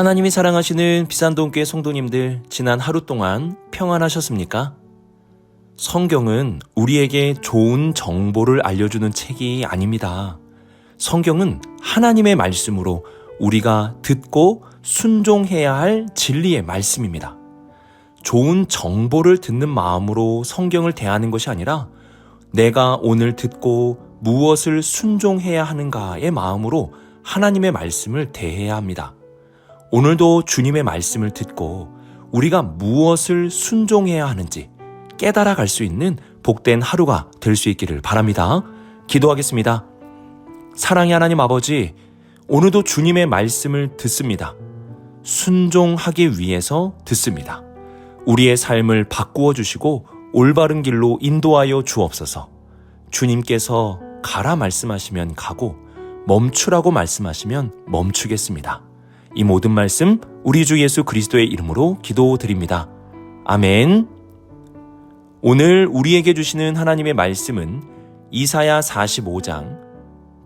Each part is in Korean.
하나님이 사랑하시는 비산동교회 성도님들, 지난 하루 동안 평안하셨습니까? 성경은 우리에게 좋은 정보를 알려주는 책이 아닙니다. 성경은 하나님의 말씀으로 우리가 듣고 순종해야 할 진리의 말씀입니다. 좋은 정보를 듣는 마음으로 성경을 대하는 것이 아니라 내가 오늘 듣고 무엇을 순종해야 하는가의 마음으로 하나님의 말씀을 대해야 합니다. 오늘도 주님의 말씀을 듣고 우리가 무엇을 순종해야 하는지 깨달아 갈 수 있는 복된 하루가 될 수 있기를 바랍니다. 기도하겠습니다. 사랑의 하나님 아버지, 오늘도 주님의 말씀을 듣습니다. 순종하기 위해서 듣습니다. 우리의 삶을 바꾸어 주시고 올바른 길로 인도하여 주옵소서. 주님께서 가라 말씀하시면 가고 멈추라고 말씀하시면 멈추겠습니다. 이 모든 말씀 우리 주 예수 그리스도의 이름으로 기도드립니다. 아멘. 오늘 우리에게 주시는 하나님의 말씀은 이사야 45장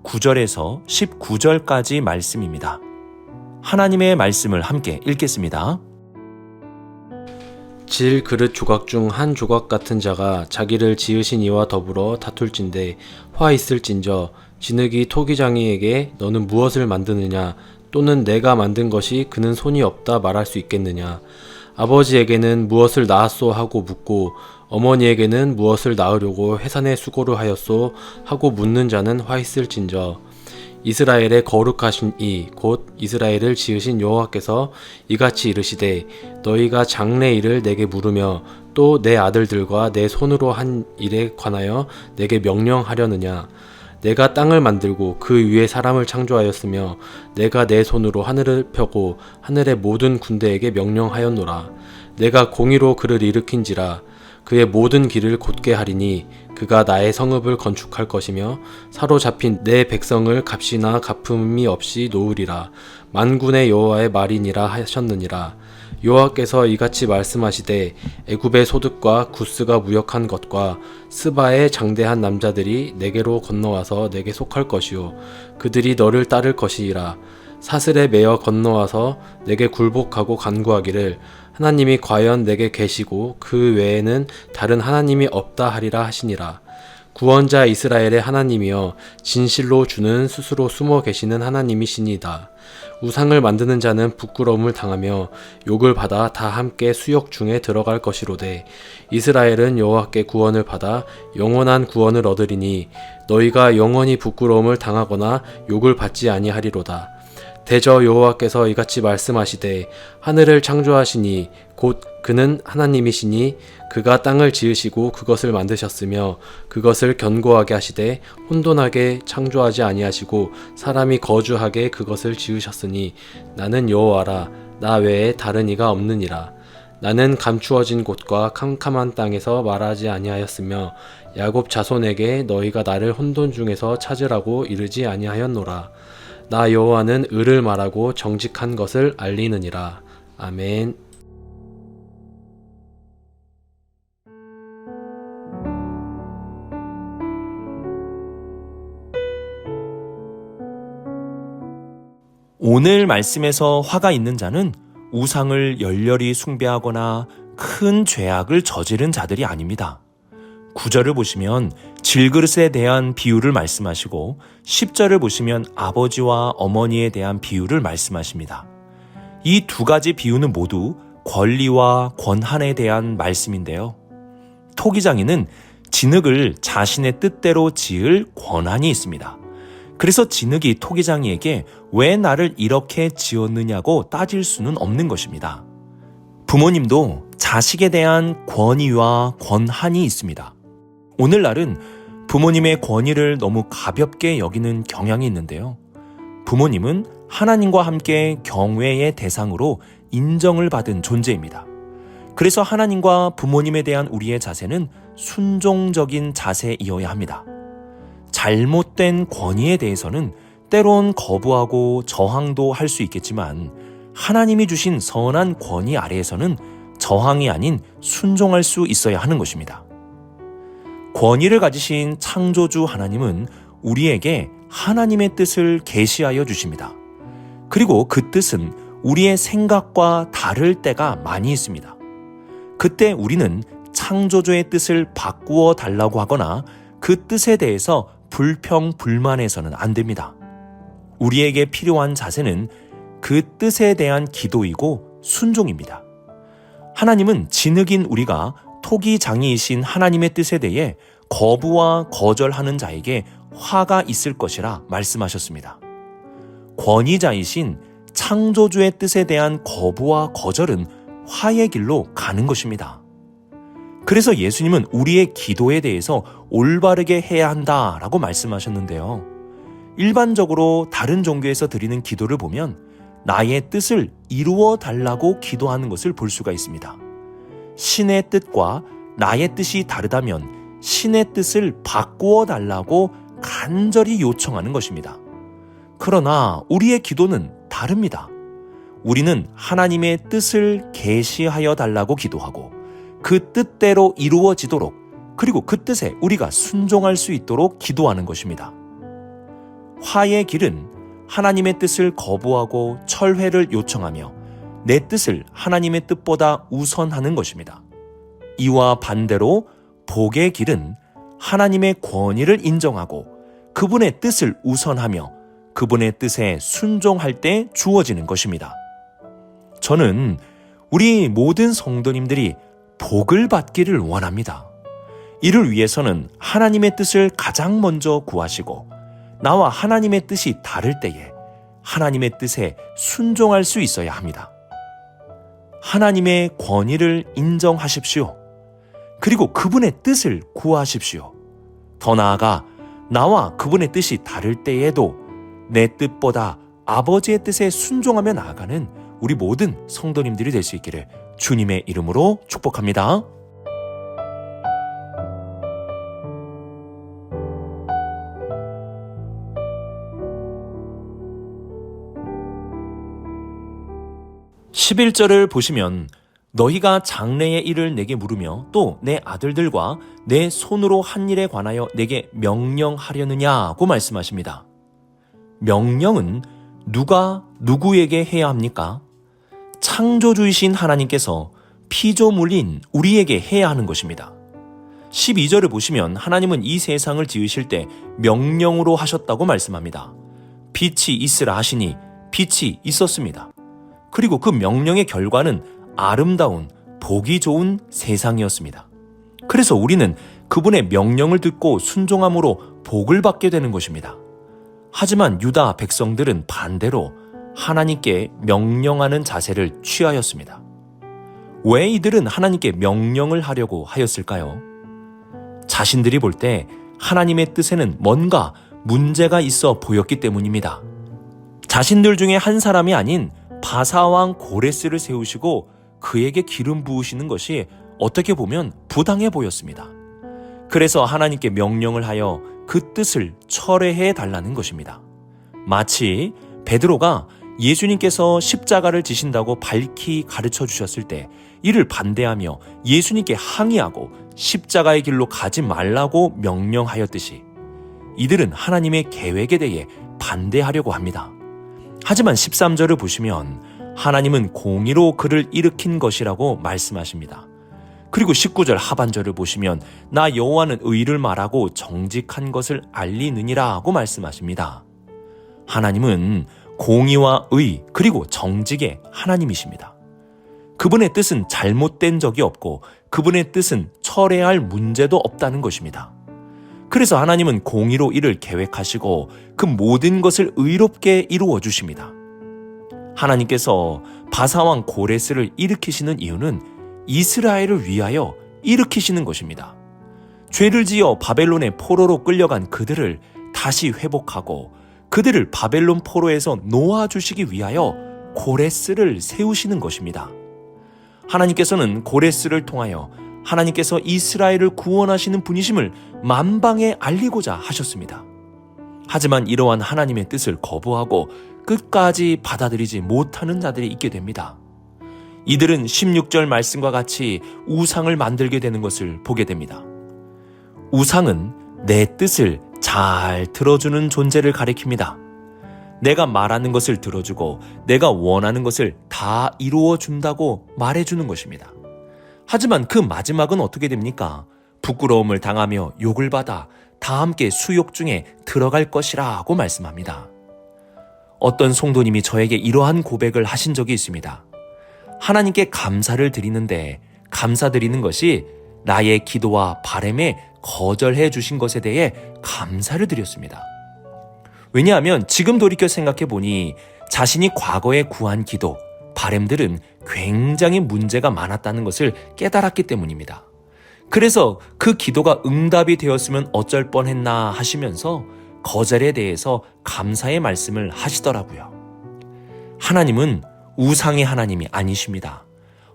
9절에서 19절까지 말씀입니다. 하나님의 말씀을 함께 읽겠습니다. 질 그릇 조각 중 한 조각 같은 자가 자기를 지으신 이와 더불어 다툴진대 화 있을진저 진흙이 토기장이에게 너는 무엇을 만드느냐 또는 내가 만든 것이 그는 손이 없다 말할 수 있겠느냐? 아버지에게는 무엇을 낳았소 하고 묻고 어머니에게는 무엇을 낳으려고 해산의 수고를 하였소 하고 묻는 자는 화 있을진저. 이스라엘의 거룩하신 이 곧 이스라엘을 지으신 여호와께서 이같이 이르시되 너희가 장래 일을 내게 물으며 또 내 아들들과 내 손으로 한 일에 관하여 내게 명령하려느냐 내가 땅을 만들고 그 위에 사람을 창조하였으며 내가 내 손으로 하늘을 펴고 하늘의 모든 군대에게 명령하였노라. 내가 공의로 그를 일으킨지라. 그의 모든 길을 곧게 하리니 그가 나의 성읍을 건축할 것이며 사로잡힌 내 백성을 값이나 갚음이 없이 놓으리라. 만군의 여호와의 말이니라 하셨느니라 여호와께서 이같이 말씀하시되 애굽의 소득과 구스가 무역한 것과 스바의 장대한 남자들이 내게로 건너와서 내게 속할 것이요 그들이 너를 따를 것이라 사슬에 매어 건너와서 내게 굴복하고 간구하기를 하나님이 과연 내게 계시고 그 외에는 다른 하나님이 없다 하리라 하시니라. 구원자 이스라엘의 하나님이여 진실로 주는 스스로 숨어 계시는 하나님이시니다. 우상을 만드는 자는 부끄러움을 당하며 욕을 받아 다 함께 수욕 중에 들어갈 것이로되 이스라엘은 여호와께 구원을 받아 영원한 구원을 얻으리니 너희가 영원히 부끄러움을 당하거나 욕을 받지 아니하리로다. 대저 여호와께서 이같이 말씀하시되 하늘을 창조하시니 곧 그는 하나님이시니 그가 땅을 지으시고 그것을 만드셨으며 그것을 견고하게 하시되 혼돈하게 창조하지 아니하시고 사람이 거주하게 그것을 지으셨으니 나는 여호와라 나 외에 다른 이가 없느니라. 나는 감추어진 곳과 캄캄한 땅에서 말하지 아니하였으며 야곱 자손에게 너희가 나를 혼돈 중에서 찾으라고 이르지 아니하였노라 나 여호와는 의를 말하고 정직한 것을 알리느니라. 아멘. 오늘 말씀에서 화가 있는 자는 우상을 열렬히 숭배하거나 큰 죄악을 저지른 자들이 아닙니다. 구절을 보시면 질그릇에 대한 비유를 말씀하시고 10절을 보시면 아버지와 어머니에 대한 비유를 말씀하십니다. 이 두 가지 비유는 모두 권리와 권한에 대한 말씀인데요. 토기장이는 진흙을 자신의 뜻대로 지을 권한이 있습니다. 그래서 진흙이 토기장이에게 왜 나를 이렇게 지었느냐고 따질 수는 없는 것입니다. 부모님도 자식에 대한 권위와 권한이 있습니다. 오늘날은 부모님의 권위를 너무 가볍게 여기는 경향이 있는데요. 부모님은 하나님과 함께 경외의 대상으로 인정을 받은 존재입니다. 그래서 하나님과 부모님에 대한 우리의 자세는 순종적인 자세이어야 합니다. 잘못된 권위에 대해서는 때론 거부하고 저항도 할 수 있겠지만 하나님이 주신 선한 권위 아래에서는 저항이 아닌 순종할 수 있어야 하는 것입니다. 권위를 가지신 창조주 하나님은 우리에게 하나님의 뜻을 계시하여 주십니다. 그리고 그 뜻은 우리의 생각과 다를 때가 많이 있습니다. 그때 우리는 창조주의 뜻을 바꾸어 달라고 하거나 그 뜻에 대해서 불평, 불만해서는 안 됩니다. 우리에게 필요한 자세는 그 뜻에 대한 기도이고 순종입니다. 하나님은 진흙인 우리가 토기 장이이신 하나님의 뜻에 대해 거부와 거절하는 자에게 화가 있을 것이라 말씀하셨습니다. 권위자이신 창조주의 뜻에 대한 거부와 거절은 화의 길로 가는 것입니다. 그래서 예수님은 우리의 기도에 대해서 올바르게 해야 한다 라고 말씀하셨는데요. 일반적으로 다른 종교에서 드리는 기도를 보면 나의 뜻을 이루어 달라고 기도하는 것을 볼 수가 있습니다. 신의 뜻과 나의 뜻이 다르다면 신의 뜻을 바꾸어 달라고 간절히 요청하는 것입니다. 그러나 우리의 기도는 다릅니다. 우리는 하나님의 뜻을 계시하여 달라고 기도하고 그 뜻대로 이루어지도록 그리고 그 뜻에 우리가 순종할 수 있도록 기도하는 것입니다. 화의 길은 하나님의 뜻을 거부하고 철회를 요청하며 내 뜻을 하나님의 뜻보다 우선하는 것입니다. 이와 반대로 복의 길은 하나님의 권위를 인정하고 그분의 뜻을 우선하며 그분의 뜻에 순종할 때 주어지는 것입니다. 저는 우리 모든 성도님들이 복을 받기를 원합니다. 이를 위해서는 하나님의 뜻을 가장 먼저 구하시고 나와 하나님의 뜻이 다를 때에 하나님의 뜻에 순종할 수 있어야 합니다. 하나님의 권위를 인정하십시오. 그리고 그분의 뜻을 구하십시오. 더 나아가 나와 그분의 뜻이 다를 때에도 내 뜻보다 아버지의 뜻에 순종하며 나아가는 우리 모든 성도님들이 될 수 있기를 주님의 이름으로 축복합니다. (11절을) 보시면 너희가 장래의 일을 내게 물으며 또 내 아들들과 내 손으로 한 일에 관하여 내게 명령하려느냐고 말씀하십니다. 명령은 누가 누구에게 해야 합니까? 창조주이신 하나님께서 피조물인 우리에게 해야 하는 것입니다. 12절을 보시면 하나님은 이 세상을 지으실 때 명령으로 하셨다고 말씀합니다. 빛이 있으라 하시니 빛이 있었습니다. 그리고 그 명령의 결과는 아름다운 보기 좋은 세상이었습니다. 그래서 우리는 그분의 명령을 듣고 순종함으로 복을 받게 되는 것입니다. 하지만 유다 백성들은 반대로 하나님께 명령하는 자세를 취하였습니다. 왜 이들은 하나님께 명령을 하려고 하였을까요? 자신들이 볼 때 하나님의 뜻에는 뭔가 문제가 있어 보였기 때문입니다. 자신들 중에 한 사람이 아닌 바사왕 고레스를 세우시고 그에게 기름 부으시는 것이 어떻게 보면 부당해 보였습니다. 그래서 하나님께 명령을 하여 그 뜻을 철회해 달라는 것입니다. 마치 베드로가 예수님께서 십자가를 지신다고 밝히 가르쳐 주셨을 때 이를 반대하며 예수님께 항의하고 십자가의 길로 가지 말라고 명령하였듯이 이들은 하나님의 계획에 대해 반대하려고 합니다. 하지만 13절을 보시면 하나님은 공의로 그를 일으킨 것이라고 말씀하십니다. 그리고 19절 하반절을 보시면 나 여호와는 의를 말하고 정직한 것을 알리느니라고 말씀하십니다. 하나님은 공의와 의 그리고 정직의 하나님이십니다. 그분의 뜻은 잘못된 적이 없고 그분의 뜻은 철회할 문제도 없다는 것입니다. 그래서 하나님은 공의로 이를 계획하시고 그 모든 것을 의롭게 이루어 주십니다. 하나님께서 바사왕 고레스를 일으키시는 이유는 이스라엘을 위하여 일으키시는 것입니다. 죄를 지어 바벨론의 포로로 끌려간 그들을 다시 회복하고 그들을 바벨론 포로에서 놓아주시기 위하여 고레스를 세우시는 것입니다. 하나님께서는 고레스를 통하여 하나님께서 이스라엘을 구원하시는 분이심을 만방에 알리고자 하셨습니다. 하지만 이러한 하나님의 뜻을 거부하고 끝까지 받아들이지 못하는 자들이 있게 됩니다. 이들은 16절 말씀과 같이 우상을 만들게 되는 것을 보게 됩니다. 우상은 내 뜻을 잘 들어주는 존재를 가리킵니다. 내가 말하는 것을 들어주고 내가 원하는 것을 다 이루어 준다고 말해주는 것입니다. 하지만 그 마지막은 어떻게 됩니까? 부끄러움을 당하며 욕을 받아 다 함께 수욕 중에 들어갈 것이라고 말씀합니다. 어떤 성도님이 저에게 이러한 고백을 하신 적이 있습니다. 하나님께 감사를 드리는데 감사드리는 것이 나의 기도와 바램에 거절해 주신 것에 대해 감사를 드렸습니다. 왜냐하면 지금 돌이켜 생각해 보니 자신이 과거에 구한 기도, 바램들은 굉장히 문제가 많았다는 것을 깨달았기 때문입니다. 그래서 그 기도가 응답이 되었으면 어쩔 뻔했나 하시면서 거절에 대해서 감사의 말씀을 하시더라고요. 하나님은 우상의 하나님이 아니십니다.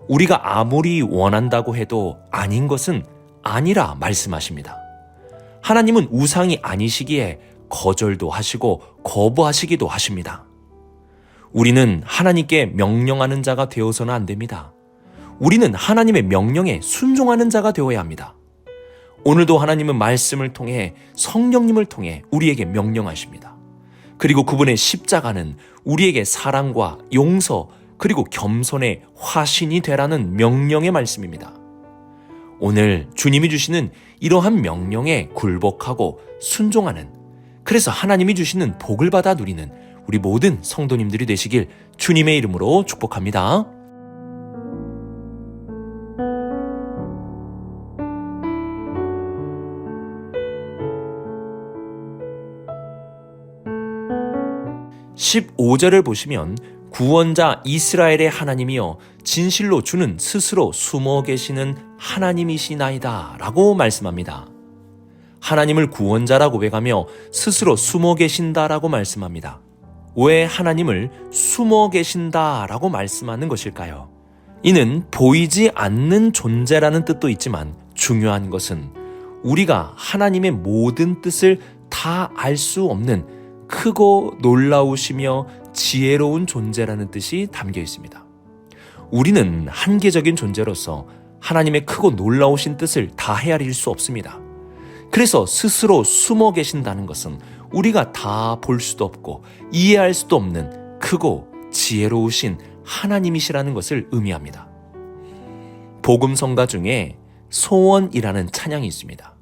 우리가 아무리 원한다고 해도 아닌 것은 아니라 말씀하십니다. 하나님은 우상이 아니시기에 거절도 하시고 거부하시기도 하십니다. 우리는 하나님께 명령하는 자가 되어서는 안 됩니다. 우리는 하나님의 명령에 순종하는 자가 되어야 합니다. 오늘도 하나님은 말씀을 통해 성령님을 통해 우리에게 명령하십니다. 그리고 그분의 십자가는 우리에게 사랑과 용서 그리고 겸손의 화신이 되라는 명령의 말씀입니다. 오늘 주님이 주시는 이러한 명령에 굴복하고 순종하는 그래서 하나님이 주시는 복을 받아 누리는 우리 모든 성도님들이 되시길 주님의 이름으로 축복합니다. (15절을) 보시면 구원자 이스라엘의 하나님이여 진실로 주는 스스로 숨어 계시는 하나님이시나이다 라고 말씀합니다. 하나님을 구원자라고 고백하며 스스로 숨어 계신다라고 말씀합니다. 왜 하나님을 숨어 계신다라고 말씀하는 것일까요? 이는 보이지 않는 존재라는 뜻도 있지만 중요한 것은 우리가 하나님의 모든 뜻을 다 알 수 없는 크고 놀라우시며 지혜로운 존재라는 뜻이 담겨 있습니다. 우리는 한계적인 존재로서 하나님의 크고 놀라우신 뜻을 다 헤아릴 수 없습니다. 그래서 스스로 숨어 계신다는 것은 우리가 다 볼 수도 없고 이해할 수도 없는 크고 지혜로우신 하나님이시라는 것을 의미합니다. 복음 성가 중에 소원이라는 찬양이 있습니다.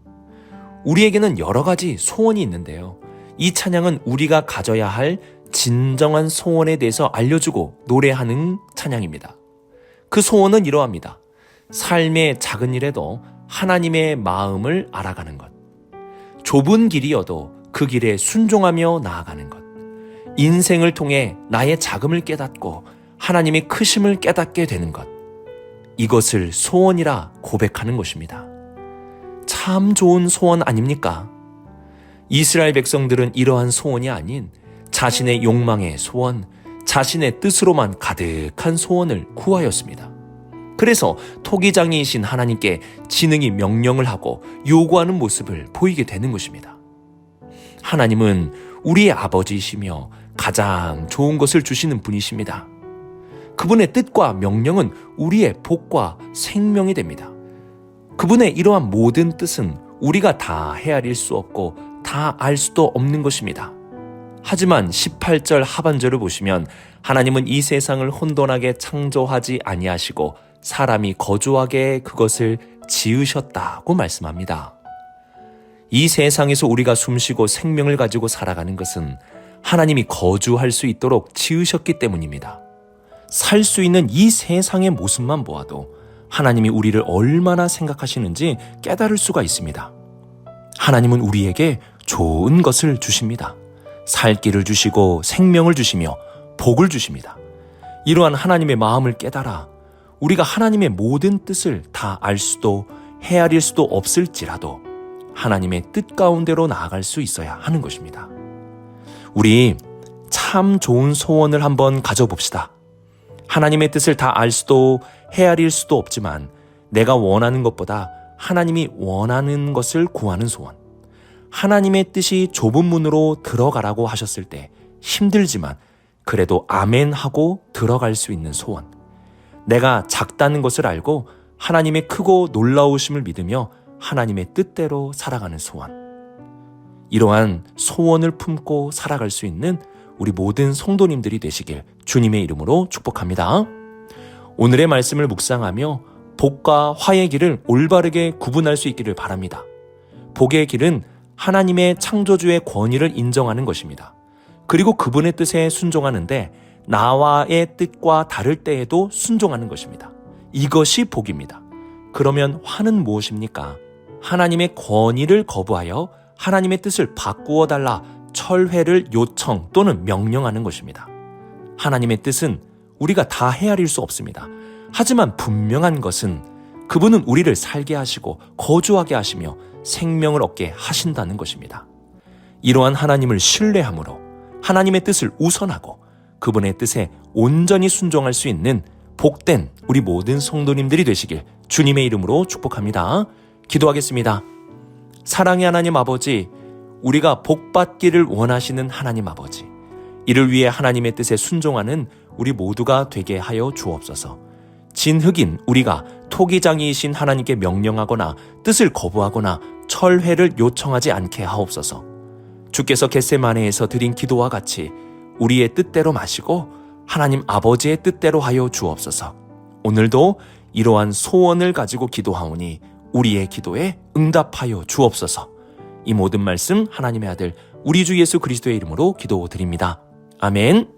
우리에게는 여러 가지 소원이 있는데요. 이 찬양은 우리가 가져야 할 진정한 소원에 대해서 알려주고 노래하는 찬양입니다. 그 소원은 이러합니다. 삶의 작은 일에도 하나님의 마음을 알아가는 것. 좁은 길이어도 그 길에 순종하며 나아가는 것. 인생을 통해 나의 자금을 깨닫고 하나님의 크심을 깨닫게 되는 것. 이것을 소원이라 고백하는 것입니다. 참 좋은 소원 아닙니까? 이스라엘 백성들은 이러한 소원이 아닌 자신의 욕망의 소원, 자신의 뜻으로만 가득한 소원을 구하였습니다. 그래서 토기장이이신 하나님께 지능이 명령을 하고 요구하는 모습을 보이게 되는 것입니다. 하나님은 우리의 아버지이시며 가장 좋은 것을 주시는 분이십니다. 그분의 뜻과 명령은 우리의 복과 생명이 됩니다. 그분의 이러한 모든 뜻은 우리가 다 헤아릴 수 없고 다 알 수도 없는 것입니다. 하지만 18절 하반절을 보시면 하나님은 이 세상을 혼돈하게 창조하지 아니하시고 사람이 거주하게 그것을 지으셨다고 말씀합니다. 이 세상에서 우리가 숨쉬고 생명을 가지고 살아가는 것은 하나님이 거주할 수 있도록 지으셨기 때문입니다. 살 수 있는 이 세상의 모습만 보아도 하나님이 우리를 얼마나 생각하시는지 깨달을 수가 있습니다. 하나님은 우리에게 좋은 것을 주십니다. 살 길을 주시고 생명을 주시며 복을 주십니다. 이러한 하나님의 마음을 깨달아 우리가 하나님의 모든 뜻을 다 알 수도 헤아릴 수도 없을지라도 하나님의 뜻 가운데로 나아갈 수 있어야 하는 것입니다. 우리 참 좋은 소원을 한번 가져봅시다. 하나님의 뜻을 다 알 수도 헤아릴 수도 없지만 내가 원하는 것보다 하나님이 원하는 것을 구하는 소원. 하나님의 뜻이 좁은 문으로 들어가라고 하셨을 때 힘들지만 그래도 아멘 하고 들어갈 수 있는 소원. 내가 작다는 것을 알고 하나님의 크고 놀라우심을 믿으며 하나님의 뜻대로 살아가는 소원. 이러한 소원을 품고 살아갈 수 있는 우리 모든 성도님들이 되시길 주님의 이름으로 축복합니다. 오늘의 말씀을 묵상하며 복과 화의 길을 올바르게 구분할 수 있기를 바랍니다. 복의 길은 하나님의 창조주의 권위를 인정하는 것입니다. 그리고 그분의 뜻에 순종하는데 나와의 뜻과 다를 때에도 순종하는 것입니다. 이것이 복입니다. 그러면 화는 무엇입니까? 하나님의 권위를 거부하여 하나님의 뜻을 바꾸어 달라 철회를 요청 또는 명령하는 것입니다. 하나님의 뜻은 우리가 다 헤아릴 수 없습니다. 하지만 분명한 것은 그분은 우리를 살게 하시고 거주하게 하시며 생명을 얻게 하신다는 것입니다. 이러한 하나님을 신뢰함으로 하나님의 뜻을 우선하고 그분의 뜻에 온전히 순종할 수 있는 복된 우리 모든 성도님들이 되시길 주님의 이름으로 축복합니다. 기도하겠습니다. 사랑의 하나님 아버지, 우리가 복받기를 원하시는 하나님 아버지, 이를 위해 하나님의 뜻에 순종하는 우리 모두가 되게 하여 주옵소서. 진흙인 우리가 토기장이이신 하나님께 명령하거나 뜻을 거부하거나 철회를 요청하지 않게 하옵소서. 주께서 겟세마네에서 드린 기도와 같이 우리의 뜻대로 마시고 하나님 아버지의 뜻대로 하여 주옵소서. 오늘도 이러한 소원을 가지고 기도하오니 우리의 기도에 응답하여 주옵소서. 이 모든 말씀 하나님의 아들 우리 주 예수 그리스도의 이름으로 기도드립니다. 아멘.